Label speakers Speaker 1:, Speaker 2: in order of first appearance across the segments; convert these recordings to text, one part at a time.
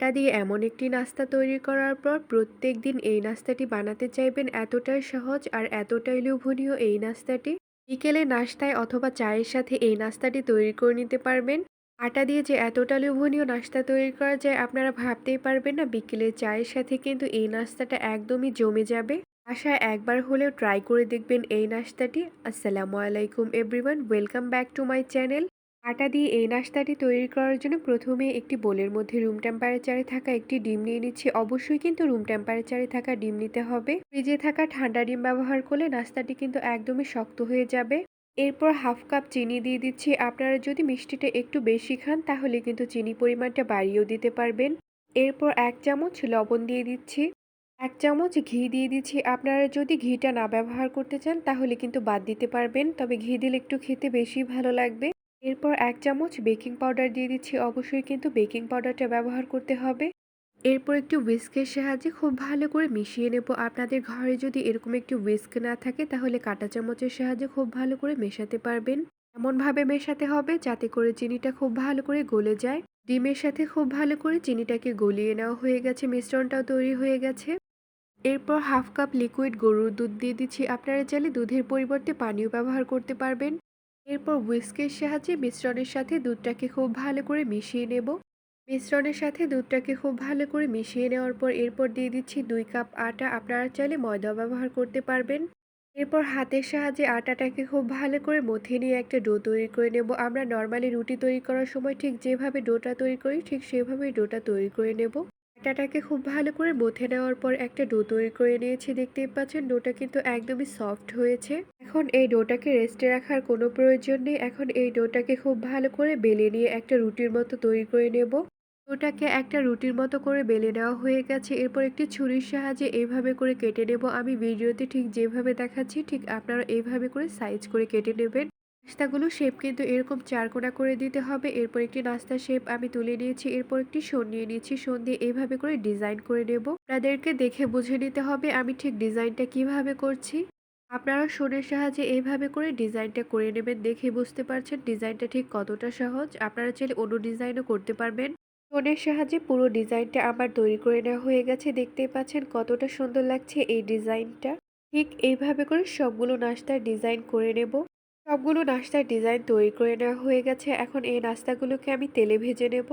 Speaker 1: আটা দিয়ে এমন একটি নাস্তা তৈরি করার পর প্রত্যেক দিন এই নাস্তাটি বানাতে চাইবেন এতটাই সহজ আর এতটাই লোভনীয় এই নাস্তাটি। বিকেলে নাস্তায় অথবা চায়ের সাথে এই নাস্তাটি তৈরি করে নিতে পারবেন। আটা দিয়ে যে এতটা লোভনীয় নাস্তা তৈরি করা যায় আপনারা ভাবতেই পারবেন না, বিকেলে চায়ের সাথে কিন্তু এই নাস্তাটা একদমই জমে যাবে। আশায় একবার হলেও ট্রাই করে দেখবেন এই নাস্তাটি। আসসালামু আলাইকুম everyone, welcome back to my channel. আটা দিয়ে এই নাস্তাটি তৈরি করার জন্য প্রথমে একটি বোলের মধ্যে রুম টেম্পারেচারে থাকা একটি ডিম নিয়ে নিচ্ছি। অবশ্যই কিন্তু রুম টেম্পারেচারে থাকা ডিম নিতে হবে। ফ্রিজে থাকা ঠান্ডা ডিম ব্যবহার করলে নাস্তাটি কিন্তু একদমই শক্ত হয়ে যাবে। এরপর হাফ কাপ চিনি দিয়ে দিচ্ছি। আপনারা যদি মিষ্টিটা একটু বেশি খান, তাহলে কিন্তু চিনি পরিমাণটা বাড়িয়েও দিতে পারবেন। এরপর এক চামচ লবণ দিয়ে দিচ্ছি। এক চামচ ঘি দিয়ে দিচ্ছি। আপনারা যদি ঘিটা না ব্যবহার করতে চান, তাহলে কিন্তু বাদ দিতে পারবেন। তবে ঘি দিলে একটু খেতে বেশি ভালো লাগবে। এরপর এক চামচ বেকিং পাউডার দিয়ে দিচ্ছি। অবশ্যই কিন্তু বেকিং পাউডারটা ব্যবহার করতে হবে। এরপর একটু উইস্কের সাহায্যে খুব ভালো করে মিশিয়ে নেব। আপনাদের ঘরে যদি এরকম একটু উইস্ক না থাকে, তাহলে কাঁটা চামচের সাহায্যে খুব ভালো করে মেশাতে পারবেন। এমনভাবে মেশাতে হবে যাতে করে চিনিটা খুব ভালো করে গলে যায়। ডিমের সাথে খুব ভালো করে চিনিটাকে গলিয়ে নেওয়া হয়ে গেছে, মিশ্রণটাও তৈরি হয়ে গেছে। এরপর হাফ কাপ লিকুইড গরুর দুধ দিয়ে দিচ্ছি। আপনারা চাইলে দুধের পরিবর্তে পানীয় ব্যবহার করতে পারবেন। এরপর হুইস্কের সাহায্যে মিশ্রণের সাথে দুধটাকে খুব ভালো করে মিশিয়ে নেব। মিশ্রণের সাথে দুধটাকে খুব ভালো করে মিশিয়ে নেওয়ার পর এরপর দিয়ে দিচ্ছি দুই কাপ আটা। আপনারা চাইলে ময়দা ব্যবহার করতে পারবেন। এরপর হাতের সাহায্যে আটাটাকে খুব ভালো করে মথে নিয়ে একটা ডো তৈরি করে নেব। আমরা নর্মালি রুটি তৈরি করার সময় ঠিক যেভাবে ডোটা তৈরি করি, ঠিক সেভাবেই ডোটা তৈরি করে নেব। আটাটাকে খুব ভালো করে মথে নেওয়ার পর একটা ডো তৈরি করে নিয়েছি। দেখতেই পাচ্ছেন, ডোটা কিন্তু একদমই সফট হয়েছে। এখন এই ডোটাকে রেস্টে রাখার কোনো প্রয়োজন নেই। এখন এই ডোটাকে খুব ভালো করে বেলে নিয়ে একটা রুটির মতো তৈরি করে নেব। ডোটাকে একটা রুটির মতো করে বেলে নেওয়া হয়ে গেছে। এরপর একটি ছুরির সাহায্যে এইভাবে করে কেটে নেব। আমি ভিডিওতে ঠিক যেভাবে দেখাচ্ছি, ঠিক আপনারা এইভাবে করে সাইজ করে কেটে নেবেন। নাস্তাগুলো শেপ কিন্তু এরকম চারকোনা করে দিতে হবে। এরপর একটি নাস্তা শেপ আমি তুলে নিয়েছি, এরপর একটি সোন নিয়ে নিয়েছি। সোন দিয়ে এইভাবে করে ডিজাইন করে নেব। আপনাদেরকে দেখে বুঝে নিতে হবে আমি ঠিক ডিজাইনটা কীভাবে করছি। আপনারা সোনের সাহায্যে এইভাবে করে ডিজাইনটা করে নেবেন দেখে বুঝতে পারছেন ডিজাইনটা ঠিক কতটা সহজ। আপনারা চাইলে অন্য ডিজাইনও করতে পারবেন। সোনের সাহায্যে পুরো ডিজাইনটা আমার তৈরি করে নেওয়া হয়ে গেছে। দেখতেই পাচ্ছেন কতটা সুন্দর লাগছে এই ডিজাইনটা ঠিক এইভাবে করে সবগুলো নাস্তার ডিজাইন করে নেব। সবগুলো নাস্তার ডিজাইন তৈরি করে নেওয়া হয়ে গেছে। এখন এই নাস্তাগুলোকে আমি তেলে ভেজে নেব।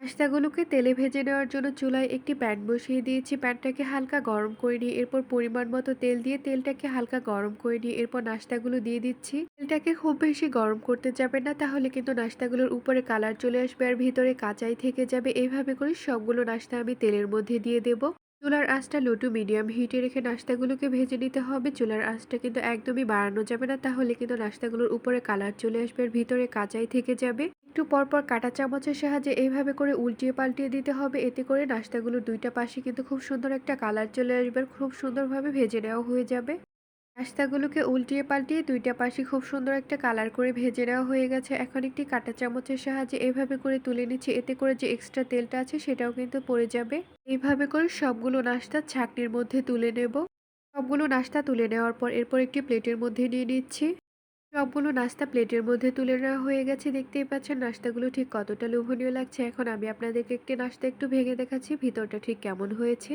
Speaker 1: নাস্তাগুলোকে তেলে ভেজে নেওয়ার জন্য চুলায় একটি প্যান বসিয়ে দিয়েছি। প্যানটাকে হালকা গরম করে নিয়ে এরপর পরিমাণ মতো তেল দিয়ে তেলটাকে হালকা গরম করে নিয়ে এরপর নাস্তাগুলো দিয়ে দিচ্ছি। তেলটাকে খুব বেশি গরম করতে যাবে না, তাহলে কিন্তু নাস্তাগুলোর উপরে কালার চলে আসবে আর ভিতরে কাঁচাই থেকে যাবে। এইভাবে করে সবগুলো নাস্তা আমি তেলের মধ্যে দিয়ে দেবো। চুলার আঁচটা লো টু মিডিয়াম হিটে রেখে নাস্তাগুলোকে ভেজে নিতে হবে। চুলার আঁচটা কিন্তু একদমই বাড়ানো যাবে না, তাহলে কিন্তু নাস্তাগুলোর উপরে কালার চলে আসবে আর ভিতরে কাঁচাই থেকে যাবে। একটু পরপর কাটা চামচের সাহায্যে এইভাবে করে উল্টিয়ে পাল্টিয়ে দিতে হবে, এতে করে নাস্তাগুলোর দুইটা পাশে কিন্তু খুব সুন্দর একটা কালার চলে আসবে আর খুব সুন্দরভাবে ভেজে নেওয়া হয়ে যাবে। নাস্তাগুলোকে উল্টিয়ে পাল্টিয়ে দুইটা পাশে খুব সুন্দর একটা কালার করে ভেজে নেওয়া হয়ে গেছে। এখন একটি কাঁটা চামচের সাহায্যে এভাবে করে তুলে নিচ্ছি। এতে করে যে এক্সট্রা তেলটা আছে সেটাও কিন্তু পড়ে যাবে। এইভাবে করে সবগুলো নাস্তা ছাকনির মধ্যে তুলে নেব। সবগুলো নাস্তা তুলে নেওয়ার পর এরপর একটি প্লেটের মধ্যে নিয়ে নিচ্ছি। সবগুলো নাস্তা প্লেটের মধ্যে তুলে নেওয়া হয়ে গেছে। দেখতেই পাচ্ছেন নাস্তাগুলো ঠিক কতটা লোভনীয় লাগছে। এখন আমি আপনাদেরকে একটি নাস্তা একটু ভেঙে দেখাচ্ছি। ভিতরটা ঠিক কেমন হয়েছে?